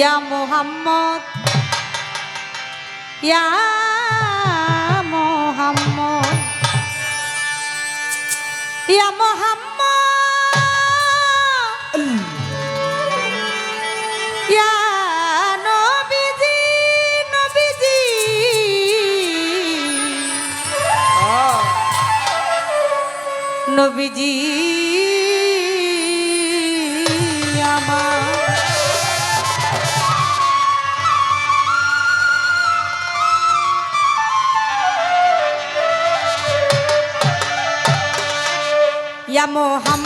ইয়া মোহাম্মদ ইয়া মোহাম্মদ ইয়া মোহাম্মদ ইয়া নবীজি নবীজি। নবীজি हम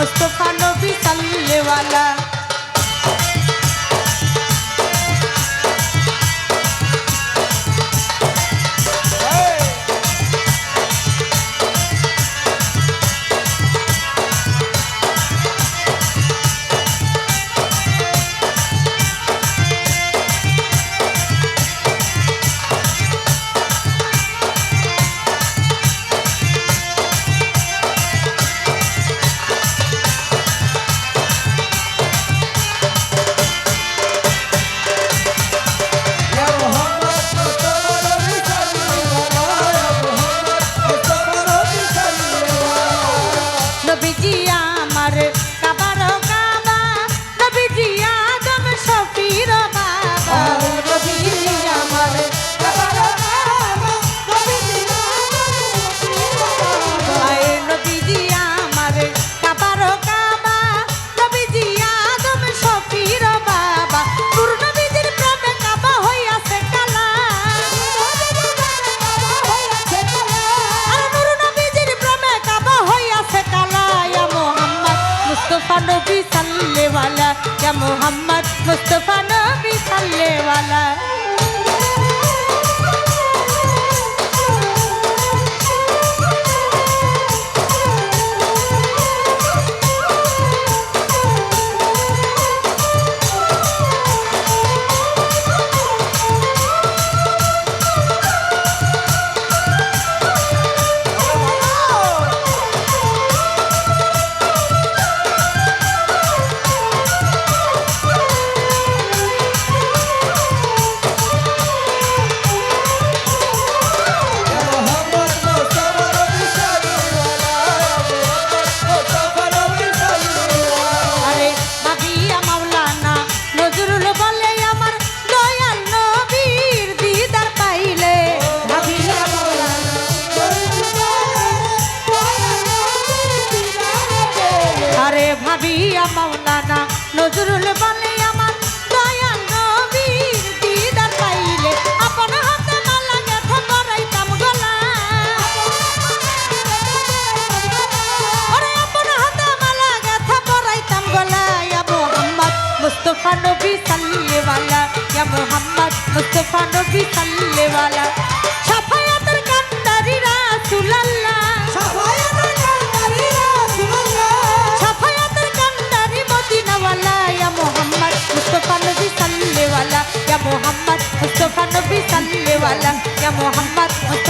মুস্তফা নবী সাল্লেওয়ালা নজরুল বলে আমার দয়াল নবীর দিদার পাইলে। আপন হাতে মালা গেথে পরাইতাম গলা। ওরে আপন হাতে মালা গাথা পরাইতাম গলায় ইয়া মোহাম্মদ মুস্তাফা নবী সাল্লেওয়ালা ইয়া মোহাম্মদ মুস্তাফা নবী সাল্লেওয়ালা মোহাম্মদ